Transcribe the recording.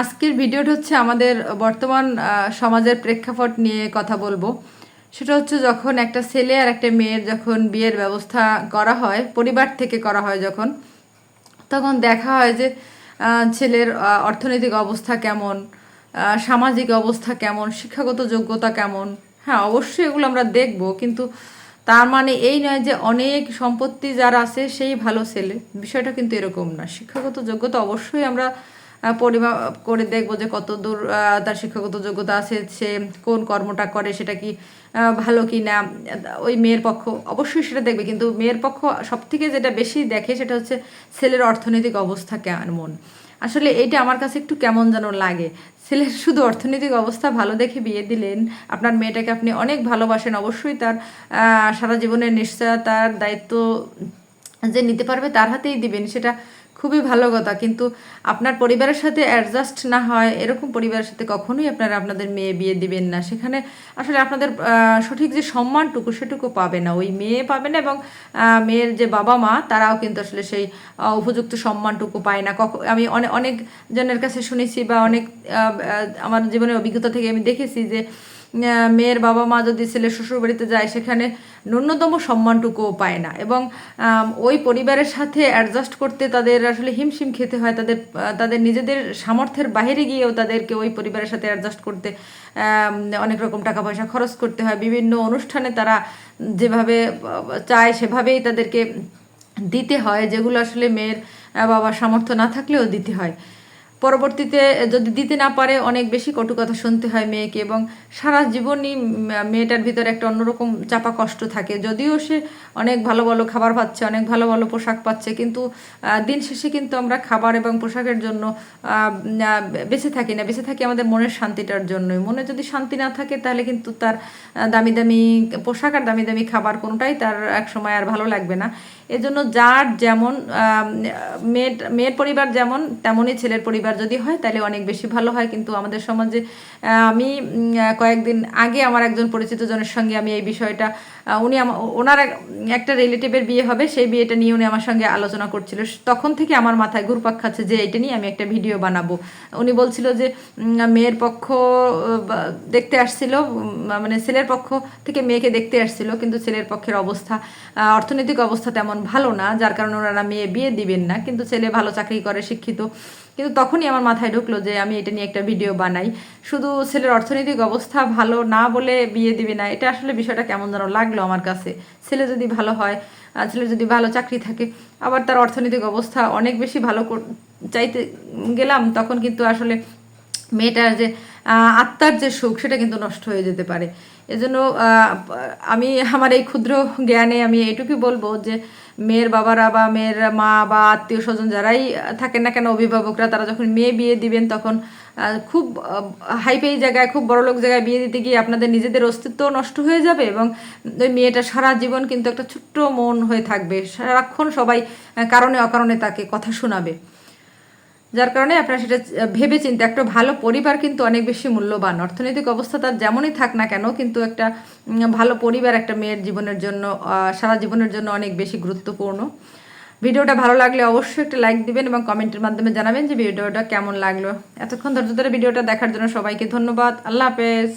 আজকের ভিডিওটা হচ্ছে আমাদের বর্তমান সমাজের প্রেক্ষাপট নিয়ে কথা বলব। সেটা হচ্ছে যখন একটা ছেলে আর একটা মেয়ের যখন বিয়ের ব্যবস্থা করা হয়, পরিবার থেকে করা হয় যখন, তখন দেখা হয় যে ছেলের অর্থনৈতিক অবস্থা কেমন সামাজিক অবস্থা কেমন, শিক্ষাগত যোগ্যতা কেমন। হ্যাঁ অবশ্যই এগুলো আমরা দেখব, কিন্তু তার মানে এই নয় যে অনেক সম্পত্তি যার আছে সেই ভালো ছেলে। বিষয়টা কিন্তু এরকম না। শিক্ষাগত যোগ্যতা অবশ্যই আমরা পরিমাপ করে দেখব যে কত দূর তার শিক্ষাগত যোগ্যতা আছে, সে কোন কর্মটা করে, সেটা কি ভালো কি না ওই মেয়ের পক্ষ, অবশ্যই সেটা দেখবে, কিন্তু মেয়ের পক্ষ সব থেকে যেটা বেশি দেখে সেটা হচ্ছে ছেলের অর্থনৈতিক অবস্থা কেমন। আসলে এইটা আমার কাছে একটু কেমন যেন লাগে। ছেলের শুধু অর্থনৈতিক অবস্থা ভালো দেখে বিয়ে দিলেন, আপনার মেয়েটাকে আপনি অনেক ভালোবাসেন, অবশ্যই তার সারা জীবনের নিশ্চয়তার দায়িত্ব যে নিতে পারবে তার হাতেই দিবেন, সেটা খুবই ভালো কথা। কিন্তু আপনার পরিবারের সাথে অ্যাডজাস্ট না হয়, এরকম পরিবারের সাথে কখনোই আপনারা আপনাদের মেয়ে বিয়ে দিবেন না। সেখানে আসলে আপনাদের সঠিক যে সম্মানটুকু সেটুকু পাবে না। ওই মেয়ে পাবে না এবং মেয়ের যে বাবা মা, তারাও কিন্তু আসলে সেই উপযুক্ত সম্মানটুকু পায় না। কখন আমি অনেক অনেক জনের কাছে শুনেছি বা অনেক আমার জীবনের অভিজ্ঞতা থেকে আমি দেখেছি যে মেয়ের বাবা মা যদি ছেলে শ্বশুর বাড়িতে যায়, সেখানে ন্যূনতম সম্মানটুকুও পায় না। এবং ওই পরিবারের সাথে অ্যাডজাস্ট করতে তাদের আসলে হিমশিম খেতে হয়। তাদের তাদের নিজেদের সামর্থ্যের বাইরে গিয়েও তাদেরকে ওই পরিবারের সাথে অ্যাডজাস্ট করতে অনেক রকম টাকা পয়সা খরচ করতে হয়। বিভিন্ন অনুষ্ঠানে তারা যেভাবে চায়, সেভাবেই তাদেরকে দিতে হয়, যেগুলো আসলে মেয়ের বাবার সামর্থ্য না থাকলেও দিতে হয়। পরবর্তীতে যদি দিতে না পারে, অনেক বেশি কটু কথা শুনতে হয় মেয়েকে এবং সারা জীবনই মেয়েটার ভিতরে একটা অন্যরকম চাপা কষ্ট থাকে। যদিও সে অনেক ভালো ভালো খাবার পাচ্ছে, অনেক ভালো ভালো পোশাক পাচ্ছে, কিন্তু দিন শেষে কিন্তু আমরা খাবার এবং পোশাকের জন্য বেঁচে থাকি না। বেঁচে থাকি আমাদের মনের শান্তিটার জন্যই। মনে যদি শান্তি না থাকে, তাহলে কিন্তু তার দামি দামি পোশাক আর দামি দামি খাবার কোনোটাই তার এক সময় আর ভালো লাগবে না। এজন্য যার যেমন মেয়ের মেয়ের পরিবার যেমন, তেমনই ছেলের পরিবার যদি হয়, তাহলে অনেক বেশি ভালো হয়। কিন্তু আমাদের সমাজে আমি কয়েকদিন আগে আমার একজন পরিচিত জনের সঙ্গে আমি এই বিষয়টা উনি ওনার এক- একটা রিলেটিভের বিয়ে হবে, সেই বিয়েটা নিয়ে উনি আমার সঙ্গে আলোচনা করছিল। তখন থেকে আমার মাথায় ঘুরপাক খাচ্ছে যে এটা নিয়ে আমি একটা ভিডিও বানাবো। উনি বলছিল যে মেয়ের পক্ষ দেখতে আসছিল মানে ছেলের পক্ষ থেকে মেয়েকে দেখতে আসছিল, কিন্তু ছেলের পক্ষের অবস্থা অর্থনৈতিক অবস্থা তেমন ভালো না, যার কারণে ওনারা মেয়ে বিয়ে দিবেন না, কিন্তু ছেলে ভালো চাকরি করে, শিক্ষিত। কিন্তু তখনই আমার মাথায় ঢুকলো যে আমি এটা নিয়ে একটা ভিডিও বানাই। শুধু ছেলের অর্থনৈতিক অবস্থা ভালো না বলে বিয়ে দিবে না, এটা আসলে বিষয়টা কেমন যেন লাগল আমার কাছে। ছেলে যদি ভালো হয় ছেলে যদি ভালো চাকরি থাকে, আবার তার অর্থনৈতিক অবস্থা অনেক বেশি ভালো চাইতে গেলাম, তখন কিন্তু আসলে মেয়েটার যে আত্মার যে সুখ, সেটা কিন্তু নষ্ট হয়ে যেতে পারে। এজন্য আমি আমার এই ক্ষুদ্র জ্ঞানে আমি এইটুকুই বলব যে, মেয়ের বাবারা বা মেয়ের মা বা আত্মীয় স্বজন যারাই থাকেন না কেন, অভিভাবকরা, তারা যখন মেয়ে বিয়ে দিবেন তখন খুব হাইপেই জায়গায়, খুব বড়লোক জায়গায় বিয়ে দিতে গিয়ে আপনাদের নিজেদের অস্তিত্ব নষ্ট হয়ে যাবে এবং ওই মেয়েটা সারা জীবন কিন্তু একটা ছোট্ট মন হয়ে থাকবে। সারাক্ষণ সবাই কারণে অকারণে তাকে কথা শোনাবে। যার কারণে আপনারা সেটা ভেবে চিন্তে একটা ভালো পরিবার কিন্তু অনেক বেশি মূল্যবান। অর্থনৈতিক অবস্থা তার যেমনই থাক না কেন, কিন্তু একটা ভালো পরিবার একটা মেয়ের জীবনের জন্য সারা জীবনের জন্য অনেক বেশি গুরুত্বপূর্ণ। ভিডিওটা ভালো লাগলে অবশ্যই একটা লাইক দিবেন এবং কমেন্টের মাধ্যমে জানাবেন যে ভিডিওটা কেমন লাগল। এতক্ষণ ধৈর্য ধরে ভিডিওটা দেখার জন্য সবাইকে ধন্যবাদ। আল্লাহ হাফেজ।